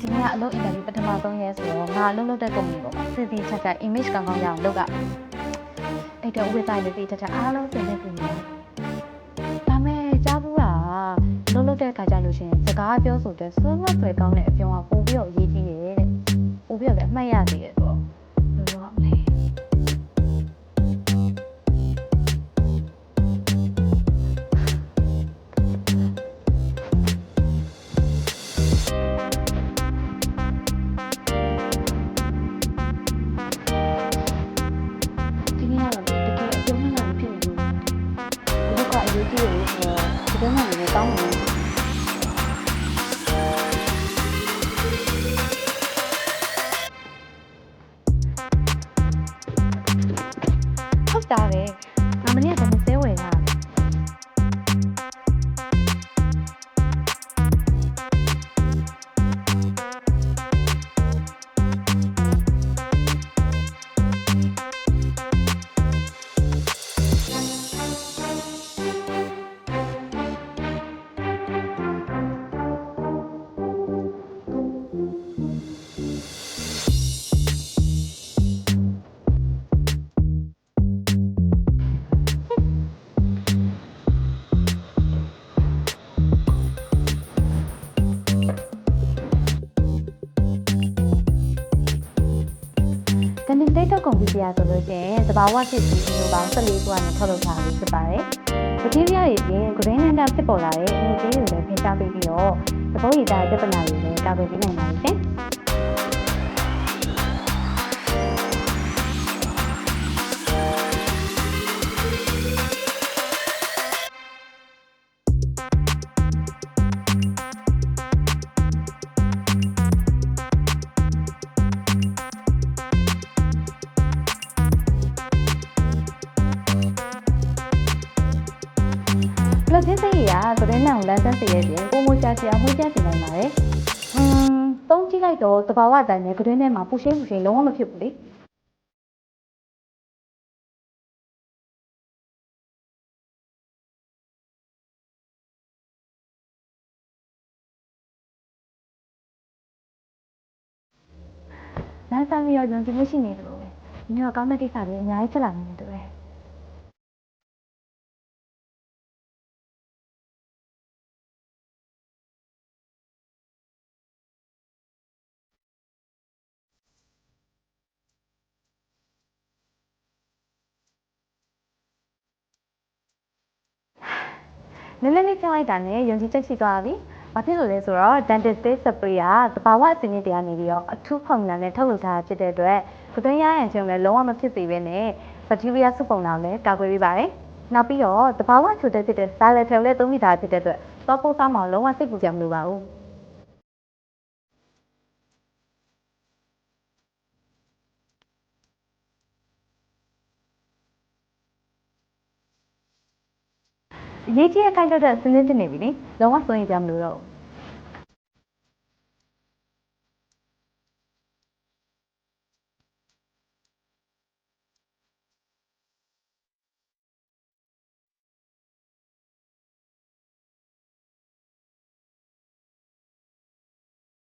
ဒီနေ့ကအလုပ်အင်တာဗျူးပထမဆုံးရဲဆိုတော့ငါအလုပ်လုပ်တဲ့ကုမ္ပဏီပေါ့စီစီချက်ချက် image ကောင်းကောင်းရအောင်လုပ်ကအဲ့တော့ဝေဆိုင်လေးစီချက်ချက်အားလုံးစင်နေပြီဒါမဲ့ကြားဘူးလားလုပ်လုပ်တဲ့ခါကြလို့ရှရင်စကားပြောဆိုတဲ့ဆွမ်းမဆွဲကောင်းတဲ့အပြောင်းကပို့ပြီးတော့အရေးကြီးတယ်တဲ့ပို့ပြီးတော့လည်းအမှတ်ရသေးတယ်ဆိုတော့ တော့ဒီကနေ့လည်းတောင်းနေဟုတ်တာပဲ ကနေ့တိတ်တော့ကွန်ပျူတာဆိုလို့ရှိရင်သဘာဝဖြစ်ပြီးမျိုးပေါင်း14ခုကနေထုတ်လုပ်ထားပြီးဖြစ်ပါတယ်။ပတိပြားတွေပြင် green lantern ဖြစ်ပေါ်လာတဲ့ image တွေလည်းဖင်ရှားပေးပြီးတော့သဘောရည်သားပြဿနာတွေလည်းကာကွယ်ပေးနိုင်ပါတယ် လတ်တင်စိတ်ရသတင်းနဲ့လမ်းဆက်စီရဲ့ပြင်ပုံမချချအောင်မှုပြစီနိုင်ပါတယ်။ဟွန်းသုံးကြည့်လိုက်တော့သဘာဝတိုင်းနဲ့သတင်းထဲမှာပူရှိန်ပူရှိန်လုံးဝမဖြစ်ဘူးလေ။လမ်းဆက်ပြီးတော့ညွန်ကြည့်မှုရှိနေတယ်လို့ပဲ။ဒီတော့ကောင်းတဲ့ကိစ္စတွေအများကြီးဖြစ်လာနေတယ်တူတ နည်းနည်းလေးပြောင်းလိုက်တာနဲ့ယုံကြည်ချက်ရှိသွားပြီ။ဘာဖြစ်လို့လဲဆိုတော့ dentist day spray ကသဘာဝအစင်းတွေကနေပြီးတော့အထူးဖုန်နံနဲ့ထုတ်လုပ်ထားတာဖြစ်တဲ့အတွက်ကုသွင်းရရန်ချင်းလည်းလုံးဝမဖြစ်စေဘဲနဲ့ bacteria စုပုံလာကိုလည်းကာကွယ်ပေးပါတယ်။နောက်ပြီးတော့သဘာဝချိုတဲ့ဖြစ်တဲ့ xylitol လည်းသုံးမိတာဖြစ်တဲ့အတွက်သောပိုးစားမှာလုံးဝစိတ်ပူကြမလို့ပါဘူး။ အရေးကြီးတဲ့ခိုက်တော့တဲ့စနစ်တင်နေပြီလေလုံးဝစိုးရင်ကြမလို့တော့ဘူး